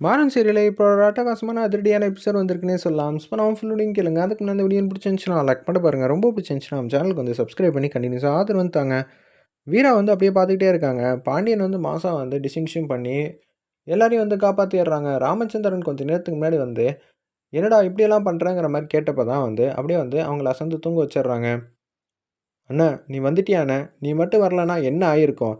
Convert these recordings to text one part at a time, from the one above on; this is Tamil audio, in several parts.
மாறன் சீரியலில் இப்போ ஒரு அதிரடியான எபிசோட் வந்திருக்குன்னே சொல்லலாம். இப்போ நான் ஃபுல்லுடையும் கேளுங்க. அதுக்கு முன்னாடி வீடியோ பிடிச்சிருந்துச்சுன்னா லைக் பண்ண பாருங்கள் ரொம்ப பிடிச்சிருந்துச்சுன்னா நம்ம சேனலுக்கு வந்து சப்ஸ்கிரைப் பண்ணி கண்டினியூஸாக ஆதரவு வந்துட்டாங்க வீரா வந்து அப்படியே பார்த்துக்கிட்டே இருக்காங்க. பாண்டியன் வந்து மாதம் வந்து டிஸ்டிங்ஷன் பண்ணி எல்லாரையும் வந்து காப்பாற்றிடுறாங்க ராமச்சந்திரன் கொஞ்சம் நேரத்துக்கு முன்னாடி வந்து என்னடா இப்படியெல்லாம் பண்ணுறேங்கிற மாதிரி கேட்டப்போ தான் வந்து அப்படியே வந்து அவங்கள அசந்து தூங்க வச்சிடுறாங்க. அண்ணா நீ வந்துட்டியாண்ணே நீ மட்டும் வரலன்னா என்ன ஆயிருக்கும்?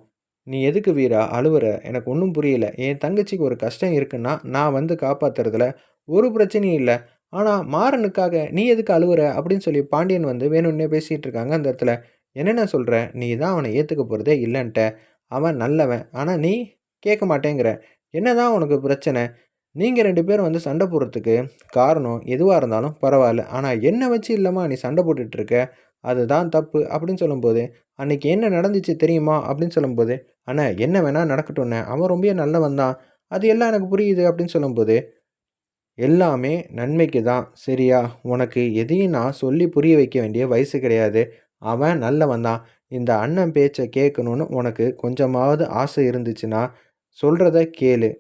நீ எதுக்கு வீரா அழுவுற? எனக்கு ஒன்றும் புரியல. என் தங்கச்சிக்கு ஒரு கஷ்டம் இருக்குன்னா நான் வந்து காப்பாத்துறதுல ஒரு பிரச்சனையும் இல்லை. ஆனால் மாறனுக்காக நீ எதுக்கு அழுவுற? அப்படின்னு சொல்லி பாண்டியன் வந்து வேணும்னே பேசிகிட்டு இருக்காங்க அந்த இடத்துல. என்னென்ன சொல்கிற நீ தான் அவனை ஏற்றுக்க போகிறதே இல்லைன்ட்ட. அவன் நல்லவன். ஆனால் நீ கேட்க மாட்டேங்கிற. என்ன தான் உனக்கு பிரச்சனை? நீங்கள் ரெண்டு பேரும் வந்து சண்டை போடுறதுக்கு காரணம் எதுவாக இருந்தாலும் பரவாயில்ல. ஆனால் என்னை வச்சு இல்லைம்மா நீ சண்டை போட்டுட்ருக்க அதுதான் தப்பு அப்படின்னு சொல்லும்போது அன்னைக்கு என்ன நடந்துச்சு தெரியுமா அப்படின்னு சொல்லும்போது அண்ணா என்ன வேணால் நடக்கட்டும்ண்ணே. அவன் ரொம்ப நல்லவன் தான். அது எல்லாம் எனக்கு புரியுது அப்படின்னு சொல்லும்போது எல்லாமே நன்மைக்கு தான். சரியா? உனக்கு எதையும் நான் சொல்லி புரிய வைக்க வேண்டிய வயசு கிடையாது. அவன் நல்லவன் தான். இந்த அண்ணன் பேச்சை கேட்கணுன்னு உனக்கு கொஞ்சமாவது ஆசை இருந்துச்சுன்னா சொல்கிறத கேளு.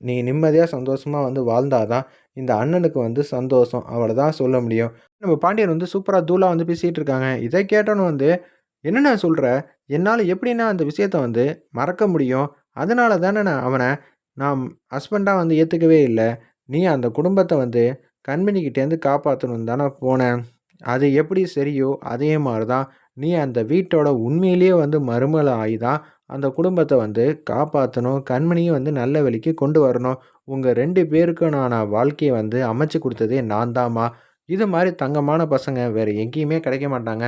நீ நிம்மதியாக சந்தோஷமாக வந்து வாழ்ந்தாதான் இந்த அண்ணனுக்கு வந்து சந்தோஷம். அவளை தான் சொல்ல முடியும். நம்ம பாண்டியன் வந்து சூப்பராக தூளாக வந்து பேசிகிட்டு இருக்காங்க. இதை கேட்டோன்னு வந்து என்னென்ன சொல்கிற என்னால் எப்படின்னா அந்த விஷயத்த வந்து மறக்க முடியும்? அதனால தானே நான் அவனை நான் ஹஸ்பண்டாக வந்து ஏற்றுக்கவே இல்லை. நீ அந்த குடும்பத்தை வந்து கண்மணிக்கிட்டேருந்து காப்பாற்றணும் தானே போனேன் அது எப்படி சரியோ அதே மாதிரி தான் நீ அந்த வீட்டோட உண்மையிலேயே வந்து மருமலை ஆகி தான் அந்த குடும்பத்தை வந்து காப்பாற்றணும் கண்மணியை வந்து நல்ல வழிக்கு கொண்டு வரணும். உங்கள் ரெண்டு பேருக்கும் நான் வாழ்க்கையை வந்து அமைச்சு கொடுத்ததே நான் தாம்மா இது மாதிரி தங்கமான பசங்க வேறு எங்கேயுமே கிடைக்க மாட்டாங்க.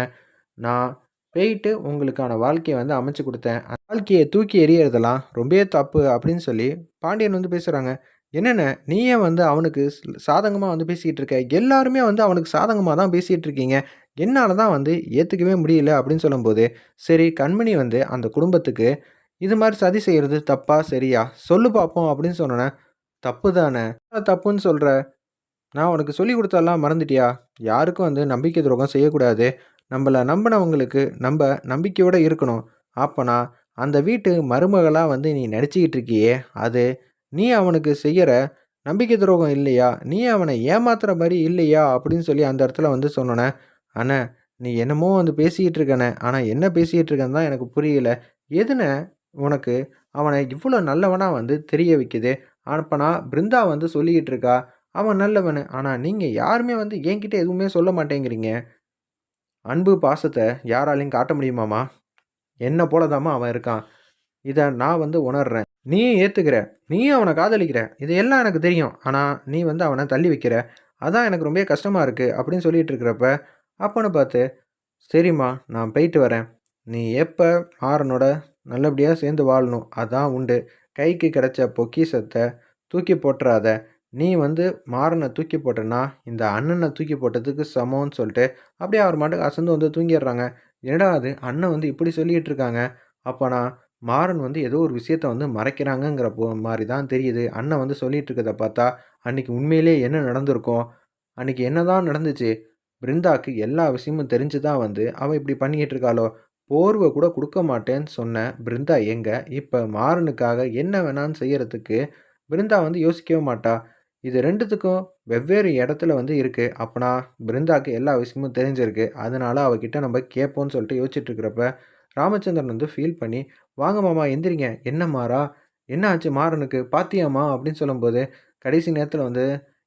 நான் போயிட்டு உங்களுக்கான வாழ்க்கையை வந்து அமைச்சு கொடுத்தேன். வாழ்க்கையை தூக்கி எறியறதெல்லாம் ரொம்பவே தப்பு அப்படின்னு சொல்லி பாண்டியன் வந்து பேசுகிறாங்க என்னென்ன? நீயே வந்து அவனுக்கு சாதகமாக வந்து பேசிகிட்டு இருக்க? எல்லாருமே வந்து அவனுக்கு சாதகமாக தான் பேசிகிட்டு இருக்கீங்க. என்னால் தான் வந்து ஏற்றுக்கவே முடியல அப்படின்னு சொல்லும்போது சரி கண்மணி வந்து அந்த குடும்பத்துக்கு இது மாதிரி சதி செய்கிறது தப்பா சரியா? சொல்லு பார்ப்போம் அப்படின்னு சொன்னோன்னே தப்பு தானே? தப்புன்னு சொல்கிற நான் உனக்கு சொல்லி கொடுத்தாலாம் மறந்துட்டியா? யாருக்கும் வந்து நம்பிக்கை துரோகம் செய்யக்கூடாது. நம்மளை நம்பினவங்களுக்கு நம்ம நம்பிக்கையோடு இருக்கணும். அப்போனா அந்த வீட்டு மருமகளாக வந்து நீ நினச்சிக்கிட்டு இருக்கியே அது நீ அவனுக்கு செய்கிற நம்பிக்கை துரோகம் இல்லையா? நீ அவனை ஏமாத்துற மாதிரி இல்லையா? அப்படின்னு சொல்லி அந்த இடத்துல வந்து சொன்னோன்னே அண்ணே நீ என்னமோ வந்து பேசிக்கிட்டு இருக்கனே ஆனால் என்ன பேசிக்கிட்டு இருக்கேன்னு தான் எனக்கு புரியல. எதுன உனக்கு அவனை இவ்வளோ நல்லவனாக வந்து தெரிய வைக்குது? அப்போனா பிருந்தா வந்து சொல்லிக்கிட்டு இருக்கா? அவன் நல்லவனு. ஆனால் நீங்கள் யாருமே வந்து என்கிட்ட எதுவுமே சொல்ல மாட்டேங்கிறீங்க. அன்பு பாசத்தை யாராலையும் காட்ட முடியுமாமா என்னை போல தாமா அவன் இருக்கான்? இதை நான் வந்து உணர்றேன். நீயும் ஏற்றுக்கிற நீயும் அவனை காதலிக்கிற. இது எல்லாம் எனக்கு தெரியும். ஆனால் நீ வந்து அவனை தள்ளி வைக்கிற. அதான் எனக்கு ரொம்ப கஷ்டமாக இருக்குது அப்படின்னு சொல்லிட்டு இருக்கிறப்ப அப்போன்னு பார்த்து சரிம்மா நான் போயிட்டு வரேன். நீ எப்போ ஆரனோட நல்லபடியாக சேர்ந்து வாழணும். அதான் உண்டு. கைக்கு கிடைச்ச பொக்கிசத்தை தூக்கி போட்டுறாத. நீ வந்து மாறனை தூக்கி போட்டனா இந்த அண்ணனை தூக்கி போட்டதுக்கு சமம்னு சொல்லிட்டு அப்படியே அவர் மாட்டுக்கு அசந்து வந்து தூங்கிடுறாங்க. என்னடா அது? அண்ணன் வந்து இப்படி சொல்லிகிட்டு இருக்காங்க. அப்போனா மாறன் வந்து ஏதோ ஒரு விஷயத்த வந்து மறைக்கிறாங்கங்கிற போ மாதிரி தான் தெரியுது. அண்ணன் வந்து சொல்லிகிட்டு இருக்கிறத பார்த்தா அன்றைக்கி உண்மையிலே என்ன நடந்திருக்கும்? அன்றைக்கி என்ன தான் நடந்துச்சு? பிருந்தாக்கு எல்லா விஷயமும் தெரிஞ்சு தான் வந்து அவள் இப்படி பண்ணிக்கிட்டு இருக்காளோ? போர்வை கூட கொடுக்க மாட்டேன்னு சொன்ன பிருந்தா எங்கே? இப்போ மாறனுக்காக என்ன வேணான்னு செய்கிறதுக்கு பிருந்தா வந்து யோசிக்கவே மாட்டா. இது ரெண்டுத்துக்கும் வெவ்வேறு இடத்துல வந்து இருக்குது அப்போனா பிருந்தாக்கு எல்லா விஷயமும் தெரிஞ்சிருக்கு. அதனால் அவகிட்ட நம்ம கேட்போம்னு சொல்லிட்டு யோசிச்சுட்டு இருக்கிறப்ப ராமச்சந்திரன் வந்து ஃபீல் பண்ணி வாங்க மாமா எந்திரிங்க. என்ன மாறா? என்ன ஆச்சு? மாறனுக்கு. பாத்தியாமா அப்படின்னு சொல்லும்போது கடைசி நேரத்தில் வந்து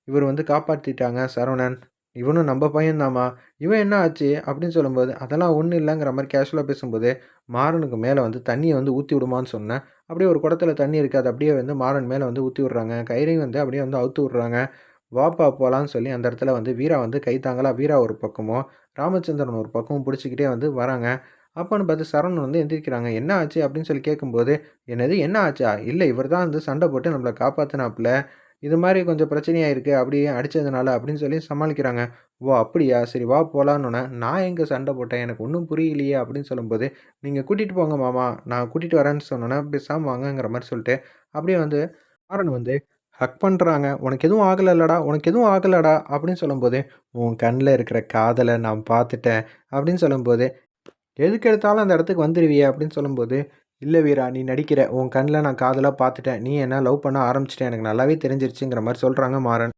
இவர் வந்து காப்பாற்றிட்டாங்க சரவணன். இவனும் நம்ம பையன்தாம்மா இவன் என்ன ஆச்சு? அப்படின்னு சொல்லும்போது அதெல்லாம் ஒன்றும் இல்லைங்கிற மாதிரி கேஷுவலாக பேசும்போது மாறனுக்கு மேலே வந்து தண்ணியை வந்து ஊற்றி விடுமான்னு சொன்னேன். அப்படியே ஒரு குடத்துல தண்ணி இருக்குது அது அப்படியே வந்து மாறன் மேலே வந்து ஊற்றி விட்றாங்க. கயிறையும் வந்து அப்படியே வந்து அவுத்து விட்றாங்க. வாப்பா போகலான்னு சொல்லி அந்த இடத்துல வந்து வீரா வந்து கைத்தாங்களா வீரா ஒரு பக்கமும் ராமச்சந்திரன் ஒரு பக்கமும் பிடிச்சிக்கிட்டே வந்து வராங்க. அப்போன்னு பார்த்து சரவணன் வந்து எந்திரிக்கிறாங்க. என்ன ஆச்சு? அப்படின்னு சொல்லி கேட்கும்போது என்னது? என்ன ஆச்சா? இல்லை இவர் தான் வந்து சண்டை போட்டு நம்மளை காப்பாற்றினாப்புல இது மாதிரி கொஞ்சம் பிரச்சனையாக இருக்குது அப்படியே அடித்ததுனால அப்படின்னு சொல்லி சமாளிக்கிறாங்க. ஓ அப்படியா? சரி வா போகலான்னு நான் எங்கே சண்டை போட்டேன்? எனக்கு ஒன்றும் புரியலையே அப்படின்னு சொல்லும்போது நீங்கள் கூட்டிகிட்டு போங்க மாமா நான் கூட்டிகிட்டு வரேன்னு சொன்னோன்னே பேசாமல் வாங்கங்கிற மாதிரி சொல்லிட்டு அப்படியே வந்து ஆரன் வந்து ஹக் பண்ணுறாங்க உனக்கு எதுவும் ஆகலைல்லடா? உனக்கு எதுவும் ஆகலடா? அப்படின்னு சொல்லும்போது உன் கண்ணில் இருக்கிற காதலை நான் பார்த்துட்டேன். அப்படின்னு சொல்லும்போது எதுக்கு எடுத்தாலும் அந்த இடத்துக்கு வந்துடுவியே அப்படின்னு சொல்லும்போது இல்லை வீரா நீ நடிக்கிற. உன் கண்ணில் நான் காதலாக பார்த்துட்டேன். நீ என்ன லவ் பண்ண ஆரம்பிச்சிட்டேன் எனக்கு நல்லாவே தெரிஞ்சிருச்சுங்கிற மாதிரி சொல்கிறாங்க மாறன்.